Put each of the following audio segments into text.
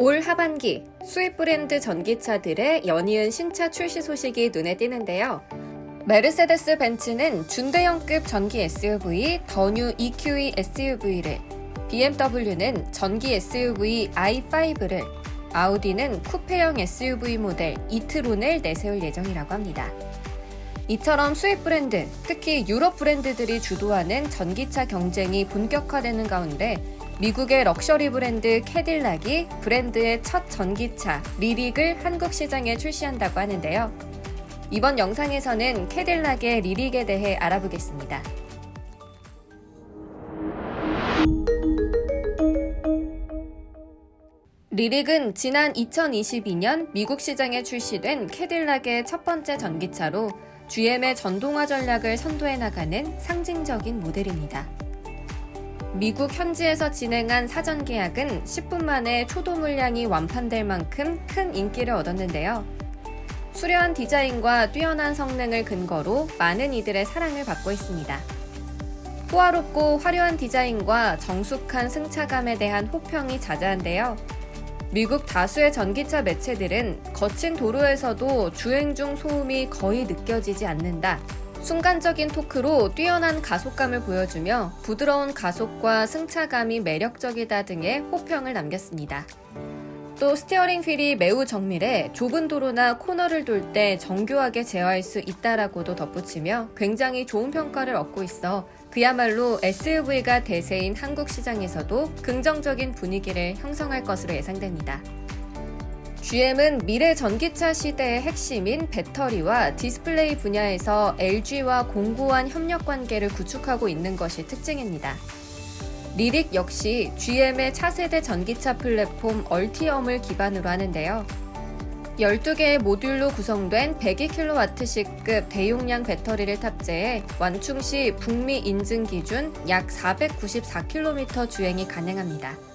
올 하반기 수입 브랜드 전기차들의 연이은 신차 출시 소식이 눈에 띄는데요. 메르세데스 벤츠는 준대형급 전기 SUV 더뉴 EQE SUV를, BMW는 전기 SUV i5를, 아우디는 쿠페형 SUV 모델 이트론을 내세울 예정이라고 합니다. 이처럼 수입 브랜드, 특히 유럽 브랜드들이 주도하는 전기차 경쟁이 본격화되는 가운데 미국의 럭셔리 브랜드 캐딜락이 브랜드의 첫 전기차 리릭을 한국 시장에 출시한다고 하는데요. 이번 영상에서는 캐딜락의 리릭에 대해 알아보겠습니다. 리릭은 지난 2022년 미국 시장에 출시된 캐딜락의 첫 번째 전기차로 GM의 전동화 전략을 선도해 나가는 상징적인 모델입니다. 미국 현지에서 진행한 사전 계약은 10분 만에 초도 물량이 완판될 만큼 큰 인기를 얻었는데요. 수려한 디자인과 뛰어난 성능을 근거로 많은 이들의 사랑을 받고 있습니다. 호화롭고 화려한 디자인과 정숙한 승차감에 대한 호평이 자자한데요. 미국 다수의 전기차 매체들은 거친 도로에서도 주행 중 소음이 거의 느껴지지 않는다. 순간적인 토크로 뛰어난 가속감을 보여주며 부드러운 가속과 승차감이 매력적이다 등의 호평을 남겼습니다. 또 스티어링 휠이 매우 정밀해 좁은 도로나 코너를 돌 때 정교하게 제어할 수 있다라고도 덧붙이며 굉장히 좋은 평가를 얻고 있어 그야말로 SUV가 대세인 한국 시장에서도 긍정적인 분위기를 형성할 것으로 예상됩니다. GM은 미래 전기차 시대의 핵심인 배터리와 디스플레이 분야에서 LG와 공고한 협력 관계를 구축하고 있는 것이 특징입니다. 리릭 역시 GM의 차세대 전기차 플랫폼 얼티엄을 기반으로 하는데요. 12개의 모듈로 구성된 102kWh급 대용량 배터리를 탑재해 완충 시 북미 인증 기준 약 494km 주행이 가능합니다.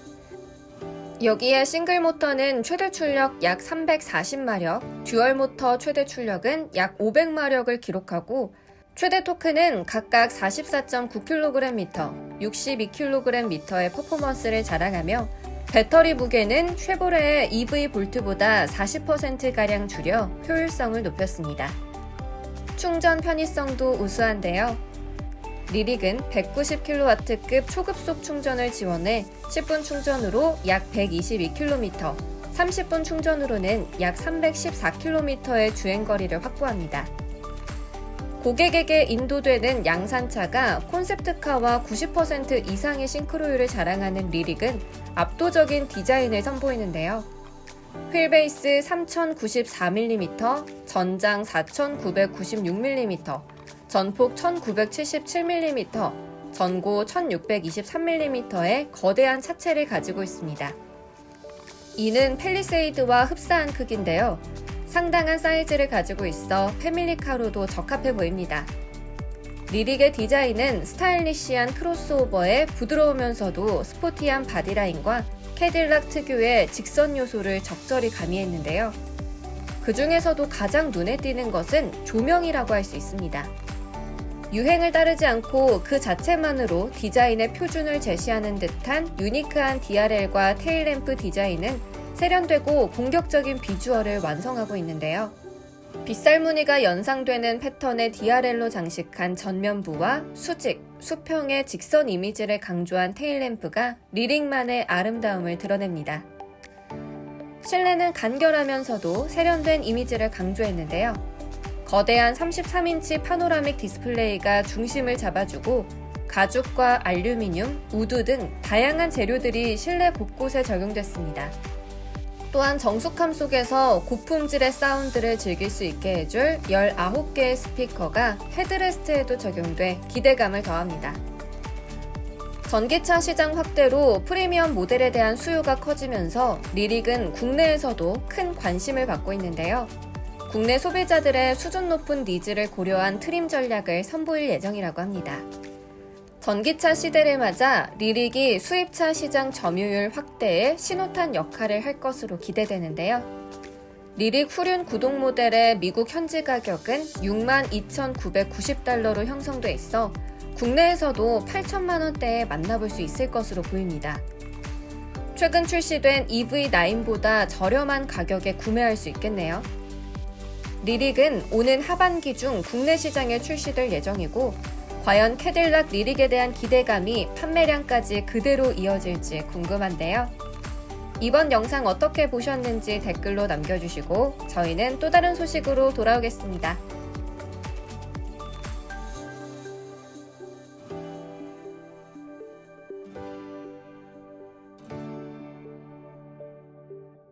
여기에 싱글 모터는 최대 출력 약 340마력, 듀얼 모터 최대 출력은 약 500마력을 기록하고 최대 토크는 각각 44.9kgm, 62kgm의 퍼포먼스를 자랑하며 배터리 무게는 쉐보레의 EV 볼트보다 40%가량 줄여 효율성을 높였습니다. 충전 편의성도 우수한데요. 리릭은 190kW급 초급속 충전을 지원해 10분 충전으로 약 122km, 30분 충전으로는 약 314km의 주행거리를 확보합니다. 고객에게 인도되는 양산차가 콘셉트카와 90% 이상의 싱크로율을 자랑하는 리릭은 압도적인 디자인을 선보이는데요. 휠베이스 3094mm, 전장 4996mm, 전폭 1977mm, 전고 1623mm의 거대한 차체를 가지고 있습니다. 이는 펠리세이드와 흡사한 크기인데요. 상당한 사이즈를 가지고 있어 패밀리카로도 적합해 보입니다. 리릭의 디자인은 스타일리시한 크로스오버에 부드러우면서도 스포티한 바디라인과 캐딜락 특유의 직선 요소를 적절히 가미했는데요. 그 중에서도 가장 눈에 띄는 것은 조명이라고 할 수 있습니다. 유행을 따르지 않고 그 자체만으로 디자인의 표준을 제시하는 듯한 유니크한 DRL과 테일램프 디자인은 세련되고 공격적인 비주얼을 완성하고 있는데요. 빗살 무늬가 연상되는 패턴의 DRL로 장식한 전면부와 수직, 수평의 직선 이미지를 강조한 테일램프가 리릭만의 아름다움을 드러냅니다. 실내는 간결하면서도 세련된 이미지를 강조했는데요. 거대한 33인치 파노라믹 디스플레이가 중심을 잡아주고 가죽과 알루미늄, 우드 등 다양한 재료들이 실내 곳곳에 적용됐습니다. 또한 정숙함 속에서 고품질의 사운드를 즐길 수 있게 해줄 19개의 스피커가 헤드레스트에도 적용돼 기대감을 더합니다. 전기차 시장 확대로 프리미엄 모델에 대한 수요가 커지면서 리릭은 국내에서도 큰 관심을 받고 있는데요. 국내 소비자들의 수준 높은 니즈를 고려한 트림 전략을 선보일 예정이라고 합니다. 전기차 시대를 맞아 리릭이 수입차 시장 점유율 확대에 신호탄 역할을 할 것으로 기대되는데요. 리릭 후륜 구동 모델의 미국 현지 가격은 62,990달러로 형성돼 있어 국내에서도 8천만 원대에 만나볼 수 있을 것으로 보입니다. 최근 출시된 EV9보다 저렴한 가격에 구매할 수 있겠네요. 리릭은 오는 하반기 중 국내 시장에 출시될 예정이고, 과연 캐딜락 리릭에 대한 기대감이 판매량까지 그대로 이어질지 궁금한데요. 이번 영상 어떻게 보셨는지 댓글로 남겨주시고, 저희는 또 다른 소식으로 돌아오겠습니다.